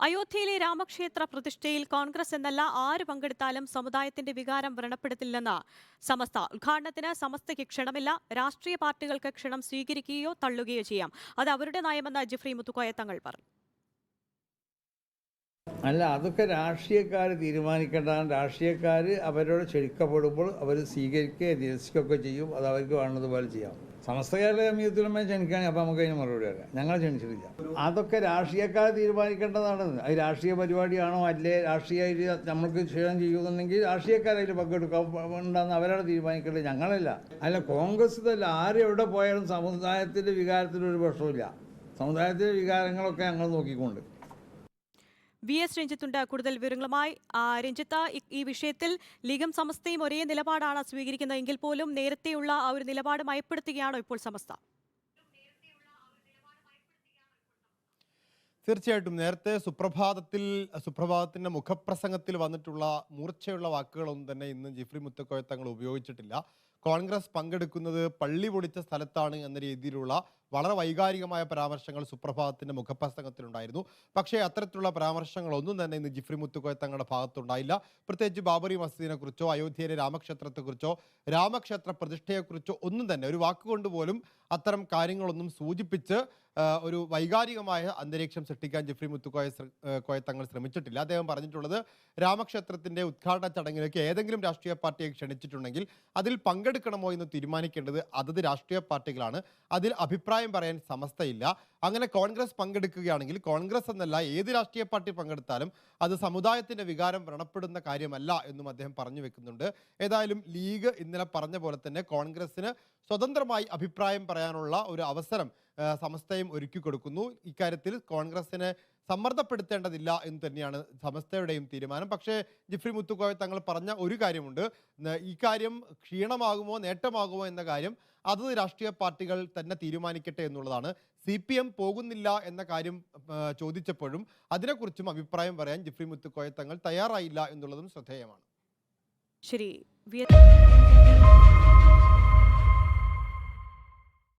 അയോധ്യയിലെ രാമക്ഷേത്ര പ്രതിഷ്ഠയിൽ കോൺഗ്രസ് എന്നല്ല ആര് പങ്കെടുത്താലും സമുദായത്തിന്റെ വികാരം വ്രണപ്പെടുത്തില്ലെന്ന് സമസ്ത. ഉദ്ഘാടനത്തിന് സമസ്തയ്ക്ക് ക്ഷണമില്ല. രാഷ്ട്രീയ പാർട്ടികൾക്ക് ക്ഷണം സ്വീകരിക്കുകയോ തള്ളുകയോ ചെയ്യാം. അത് അവരുടെ നയമെന്ന് ജിഫ്രി മുത്തുക്കോയ തങ്ങൾ പറഞ്ഞു. അല്ല അതൊക്കെ രാഷ്ട്രീയക്കാർ തീരുമാനിക്കേണ്ടതാണ്. രാഷ്ട്രീയക്കാർ അവരോട് ക്ഷണിക്കപ്പെടുമ്പോൾ അവർ സ്വീകരിക്കുകയോ നിരസിക്കുകയൊക്കെ ചെയ്യും. അത് അവർക്ക് വേണ്ടതുപോലെ ചെയ്യാം. സമസ്ത കേരള ജമീയത്തുലമ ക്ഷണിക്കുകയാണെങ്കിൽ അപ്പോൾ നമുക്ക് അതിന് മറുപടി പറയാം. ഞങ്ങൾ ക്ഷണിച്ചിട്ടില്ല അതൊക്കെ രാഷ്ട്രീയക്കാർ തീരുമാനിക്കേണ്ടതാണ്. അത് രാഷ്ട്രീയ പരിപാടിയാണോ അല്ലേ? രാഷ്ട്രീയ നമ്മൾക്ക് ക്ഷീണം ചെയ്യുന്നുണ്ടെങ്കിൽ രാഷ്ട്രീയക്കാരതിൽ പങ്കെടുക്കാൻ ഉണ്ടാകുന്ന അവരാണ് തീരുമാനിക്കേണ്ടത്. ഞങ്ങളല്ല. അല്ല കോൺഗ്രസ് ഇതല്ല. ആരെവിടെ പോയാലും സമുദായത്തിന്റെ വികാരത്തിനൊരു പ്രശ്നമില്ല സമുദായത്തിലെ വികാരങ്ങളൊക്കെ ഞങ്ങൾ നോക്കിക്കൊണ്ട്. വി എസ് രഞ്ജിത്തുണ്ട്. കൂടുതൽ വിവരങ്ങളുമായി രഞ്ജിത്ത് ഈ വിഷയത്തിൽ ലീഗും സമസ്തയും ഒരേ നിലപാടാണ് സ്വീകരിക്കുന്നത്. എങ്കിൽ പോലും നേരത്തെയുള്ള ആ ഒരു നിലപാട് മയപ്പെടുത്തുകയാണോ ഇപ്പോൾ സമസ്ത? തീർച്ചയായിട്ടും. നേരത്തെ സുപ്രഭാതത്തിൽ സുപ്രഭാതത്തിന്റെ മുഖപ്രസംഗത്തിൽ വന്നിട്ടുള്ള മൂർച്ചയുള്ള വാക്കുകളൊന്നും തന്നെ ഇന്ന് ജിഫ്രി മുത്തക്കോയ തങ്ങൾ ഉപയോഗിച്ചിട്ടില്ല. കോൺഗ്രസ് പങ്കെടുക്കുന്നത് പള്ളി പൊളിച്ച സ്ഥലത്താണ് എന്ന രീതിയിലുള്ള വളരെ വൈകാരികമായ പരാമർശങ്ങൾ സുപ്രഭാതത്തിന്റെ മുഖപ്രസംഗത്തിലുണ്ടായിരുന്നു. പക്ഷേ അത്തരത്തിലുള്ള പരാമർശങ്ങളൊന്നും തന്നെ ഇന്ന് ജിഫ്രി മുത്തുക്കോയ തങ്ങളുടെ ഭാഗത്തുണ്ടായില്ല. പ്രത്യേകിച്ച് ബാബറി മസ്ജിദിനെ കുറിച്ചോ അയോധ്യയിലെ രാമക്ഷേത്രത്തെക്കുറിച്ചോ രാമക്ഷേത്ര പ്രതിഷ്ഠയെക്കുറിച്ചോ ഒന്നും തന്നെ ഒരു വാക്കുകൊണ്ട് പോലും അത്തരം കാര്യങ്ങളൊന്നും സൂചിപ്പിച്ച് ഒരു വൈകാരികമായ അന്തരീക്ഷം സൃഷ്ടിക്കാൻ ജിഫ്രി മുത്തുക്കോയ കോയ തങ്ങൾ ശ്രമിച്ചിട്ടില്ല. അദ്ദേഹം പറഞ്ഞിട്ടുള്ളത് രാമക്ഷേത്രത്തിന്റെ ഉദ്ഘാടന ചടങ്ങിലേക്ക് ഏതെങ്കിലും രാഷ്ട്രീയ പാർട്ടിയെ ക്ഷണിച്ചിട്ടുണ്ടെങ്കിൽ അതിൽ പങ്കെടുക്കണമോ എന്ന് തീരുമാനിക്കേണ്ടത് അതത് രാഷ്ട്രീയ പാർട്ടികളാണ്. അതിൽ അഭിപ്രായം പറയാൻ സമസ്തയില്ല. അങ്ങനെ കോൺഗ്രസ് പങ്കെടുക്കുകയാണെങ്കിൽ കോൺഗ്രസ് എന്നല്ല ഏത് രാഷ്ട്രീയ പാർട്ടി പങ്കെടുത്താലും അത് സമുദായത്തിന്റെ വികാരം വ്രണപ്പെടുന്ന കാര്യമല്ല എന്നും അദ്ദേഹം പറഞ്ഞു വെക്കുന്നുണ്ട്. ഏതായാലും ലീഗ് ഇന്നലെ പറഞ്ഞ പോലെ തന്നെ കോൺഗ്രസിന് സ്വതന്ത്രമായി അഭിപ്രായം പറയാനുള്ള ഒരു അവസരം സമസ്തയും ഒരുക്കി കൊടുക്കുന്നു. ഇക്കാര്യത്തിൽ കോൺഗ്രസിനെ സമ്മർദ്ദപ്പെടുത്തേണ്ടതില്ല എന്ന് തന്നെയാണ് സമസ്തയുടെയും തീരുമാനം. പക്ഷേ ജിഫ്രി മുത്തുക്കോയ തങ്ങൾ പറഞ്ഞ ഒരു കാര്യമുണ്ട്. ഈ കാര്യം ക്ഷീണമാകുമോ നേട്ടമാകുമോ എന്ന കാര്യം അത് രാഷ്ട്രീയ പാർട്ടികൾ തന്നെ തീരുമാനിക്കട്ടെ എന്നുള്ളതാണ്. സി പി എം പോകുന്നില്ല എന്ന കാര്യം ചോദിച്ചപ്പോഴും അതിനെക്കുറിച്ചും അഭിപ്രായം പറയാൻ ജിഫ്രി മുത്തുക്കോയ തങ്ങൾ തയ്യാറായില്ല എന്നുള്ളതും ശ്രദ്ധേയമാണ്. ശരി.